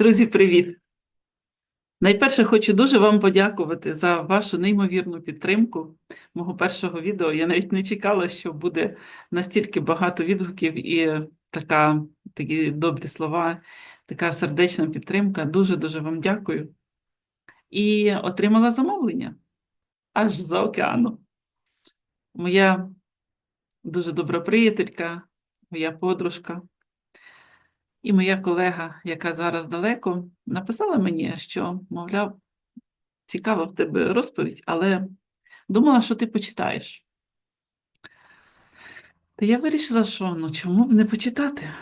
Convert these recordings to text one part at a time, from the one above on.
Друзі, привіт! Найперше хочу дуже вам подякувати за вашу неймовірну підтримку мого першого відео. Я навіть не чекала, що буде настільки багато відгуків і така, такі добрі слова, така сердечна підтримка. Дуже-дуже вам дякую. І отримала замовлення аж за океану. Моя дуже добра приятелька, моя подружка. І моя колега, яка зараз далеко, написала мені, що, мовляв, цікава в тебе розповідь, але думала, що ти почитаєш. Та я вирішила, що ну чому б не почитати?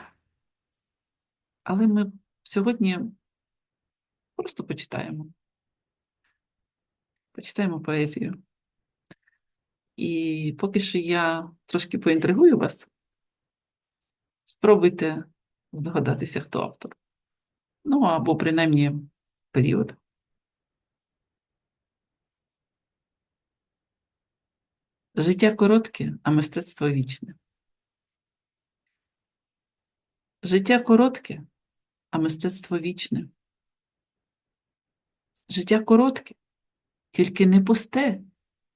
Але ми сьогодні просто почитаємо. Почитаємо поезію. І поки що я трошки поінтригую вас. Спробуйте здогадатися, хто автор. Ну, або принаймні період. Життя коротке, а мистецтво вічне. Життя коротке, а мистецтво вічне. Життя коротке, тільки не пусте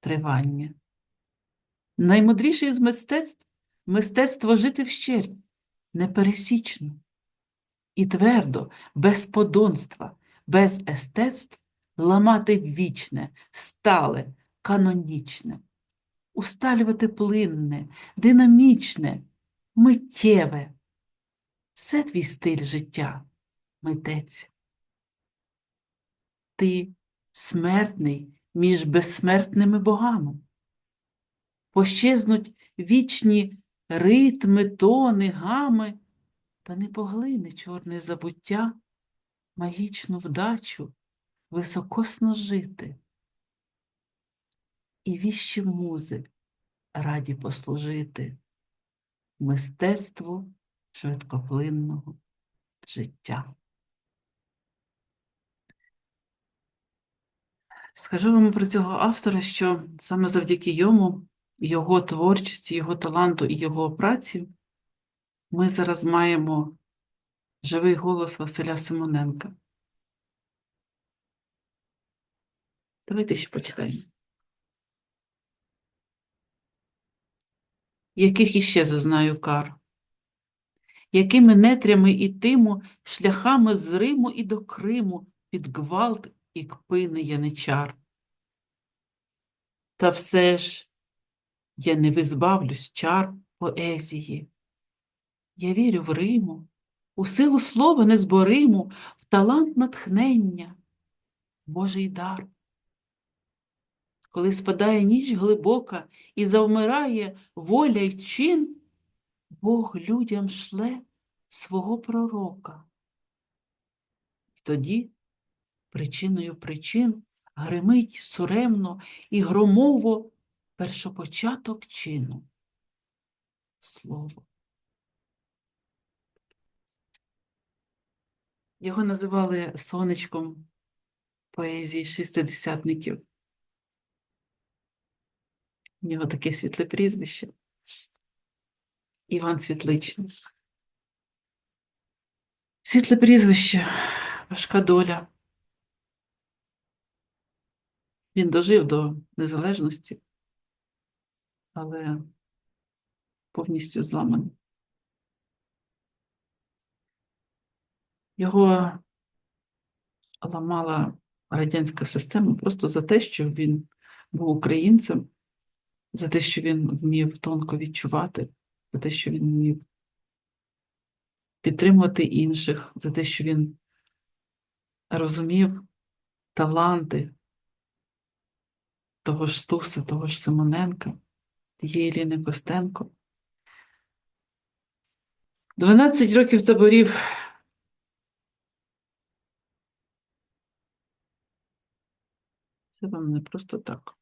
тривання. Наймудріше з мистецтв мистецтво жити вщерть, непересічно. І твердо, без подонства, без естетств ламати вічне, стале, канонічне, усталювати плинне, динамічне, миттєве. Це твій стиль життя, митець. Ти смертний між безсмертними богами. Пощезнуть вічні ритми, тони, гами, та не поглине чорне забуття, магічну вдачу високосно жити. І віщі музи раді послужити мистецтву швидкоплинного життя. Скажу вам про цього автора, що саме завдяки йому, його творчості, його таланту і його праці ми зараз маємо живий голос Василя Симоненка. Давайте ще почитаємо. Яких іще зазнаю кар? Якими нетрями ітиму, шляхами з Риму і до Криму, під гвалт і кпини яничар. Та все ж я не визбавлюсь чар поезії. Я вірю в Риму, у силу слова незбориму, в талант натхнення, Божий дар. Коли спадає ніч глибока і завмирає воля й чин, Бог людям шле свого пророка. І Тоді причиною причин гримить суремно і громово першопочаток чину. Слово. Його називали сонечком поезії шістидесятників. У нього таке світле прізвище. Іван Світличний. Світле прізвище, важка доля. Він дожив до незалежності, але повністю зламаний. Його ламала радянська система просто за те, що він був українцем, за те, що він вмів тонко відчувати, за те, що він вмів підтримувати інших, за те, що він розумів таланти того ж Стуса, того ж Симоненка, тієї Ліни Костенко. 12 років таборів. Це вам не просто так.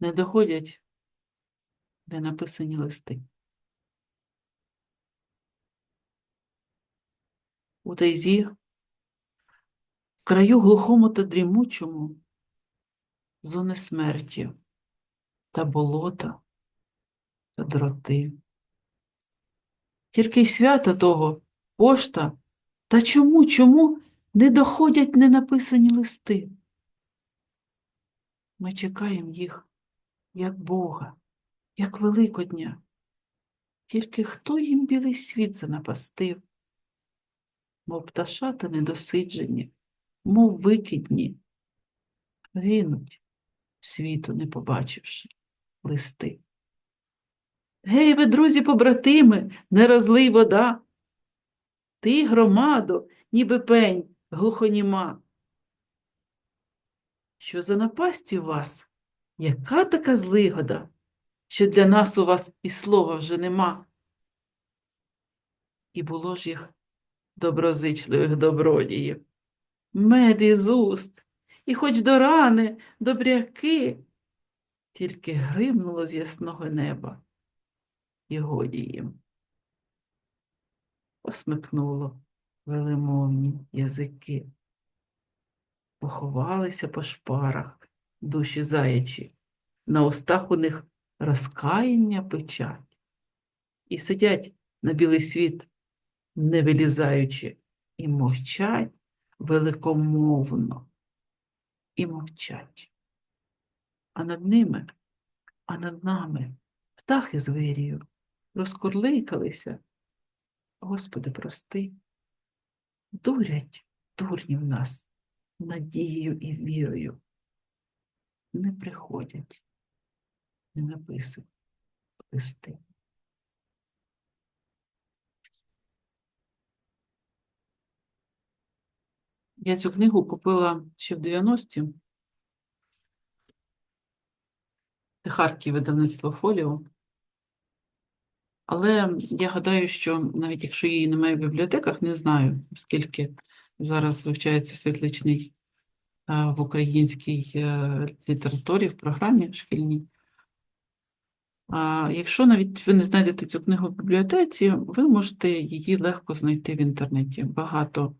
Не доходять, де написані листи. У тайзі, в краю глухому та дрімучому, зони смерті, та болота, та дроти. Тільки й свята того, пошта, та чому, чому не доходять ненаписані листи? Ми чекаємо їх, як Бога, як Великодня. Тільки хто їм білий світ занапастив, мов пташата недосиджені, мов викидні, гинуть, світу не побачивши листи. Гей, ви, друзі, побратими, не розлий вода. Ти, громадо, ніби пень, глухоніма. Що за напасті у вас? Яка така злигода, що для нас у вас і слова вже нема? І було ж їх доброзичливих добродіїв. Мед із уст, і хоч до рани, добряки, тільки гримнуло з ясного неба, і годі їм. Посмикнуло велимовні язики, поховалися по шпарах душі заячі, на устах у них розкаяння печать, і сидять на білий світ, не вилізаючи, і мовчать великомовно, і мовчать. А над ними, а над нами птахи з вирію розкурликалися. Господи, прости, дурять дурнів нас надією і вірою. Не приходять, не написують листи. Я цю книгу купила ще в 90-ті. Це Харків видавництво Фоліо. Але я гадаю, що навіть якщо її немає в бібліотеках, не знаю, скільки зараз вивчається світличний в українській е, літературі, в програмі шкільній. Якщо навіть ви не знайдете цю книгу в бібліотеці, ви можете її легко знайти в інтернеті. Багато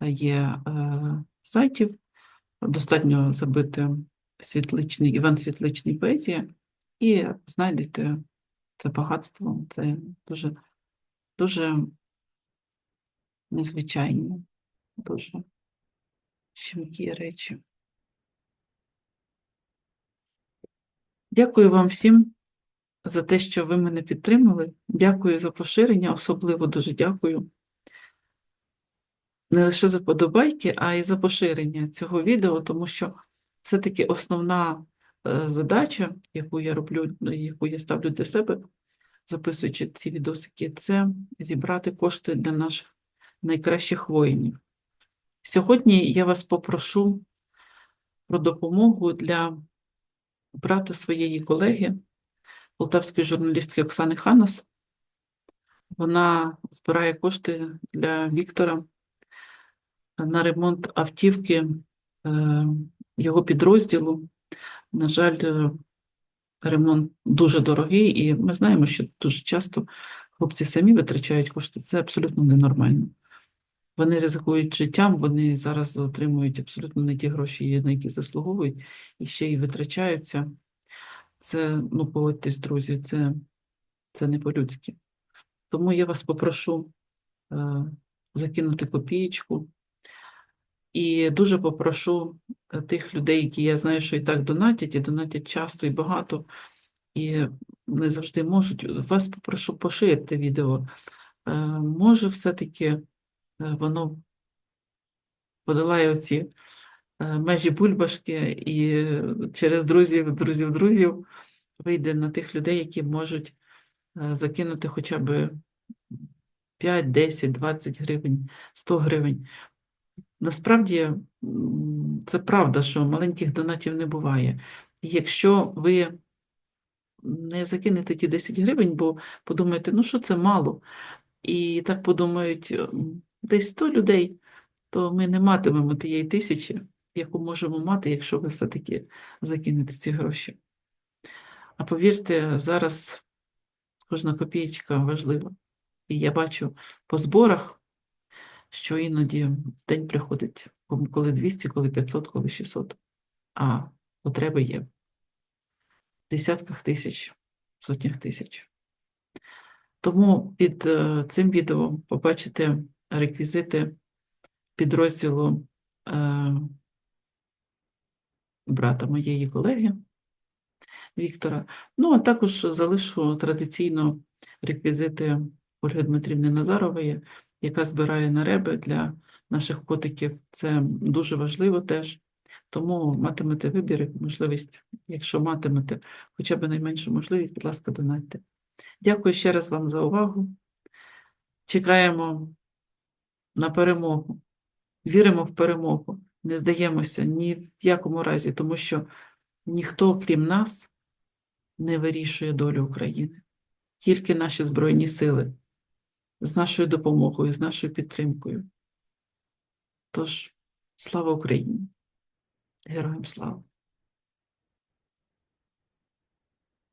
є е, сайтів, достатньо забити світличний, Іван Світличний поезія, і знайдете це багатство, це дуже, дуже незвичайні, дуже щемкі речі. Дякую вам всім за те, що ви мене підтримали. Дякую за поширення, особливо дуже дякую. Не лише за подобайки, а й за поширення цього відео, тому що все-таки основна е, задача, яку я роблю, яку я ставлю для себе, записуючи ці відосики, це зібрати кошти для наших найкращих воїнів. Сьогодні я вас попрошу про допомогу для брата своєї колеги, полтавської журналістки Оксани Ханас. Вона збирає кошти для Віктора на ремонт автівки е, його підрозділу. На жаль, е, ремонт дуже дорогий, і ми знаємо, що дуже часто хлопці самі витрачають кошти. Це абсолютно ненормально. Вони ризикують життям, вони зараз отримують абсолютно не ті гроші, на які заслуговують, і ще й витрачаються. Це, ну, погодьтесь, друзі, це, це не по-людськи. Тому я вас попрошу е, закинути копієчку. І дуже попрошу е, тих людей, які я знаю, що і так донатять, і донатять часто і багато, і не завжди можуть. Вас попрошу поширити відео. Е, Може, все-таки е, воно подолає оці межі бульбашки і через друзів, друзів, друзів вийде на тих людей, які можуть закинути хоча б 5, 10, 20 гривень, 100 гривень. Насправді це правда, що маленьких донатів не буває. Якщо ви не закинете ті 10 гривень, бо подумаєте, ну що це мало, і так подумають десь 100 людей, то ми не матимемо тієї тисячі, яку можемо мати, якщо ви все-таки закинете ці гроші. А повірте, зараз кожна копієчка важлива. І я бачу по зборах, що іноді в день приходить коли 200, коли 500, коли 600, а потреби є. в десятках тисяч, сотнях тисяч. Тому під е, цим відео побачите реквізити підрозділу е, брата моєї колеги Віктора. Ну, а також залишу традиційно реквізити Ольги Дмитрівни Назарової, яка збирає нареби для наших котиків. Це дуже важливо теж. Тому матимете вибір, можливість, якщо матимете хоча б найменшу можливість, будь ласка, донатьте. Дякую ще раз вам за увагу. Чекаємо на перемогу. Віримо в перемогу. Не здаємося ні в якому разі, тому що ніхто, крім нас, не вирішує долю України. Тільки наші Збройні сили з нашою допомогою, з нашою підтримкою. Тож, слава Україні! Героям слава!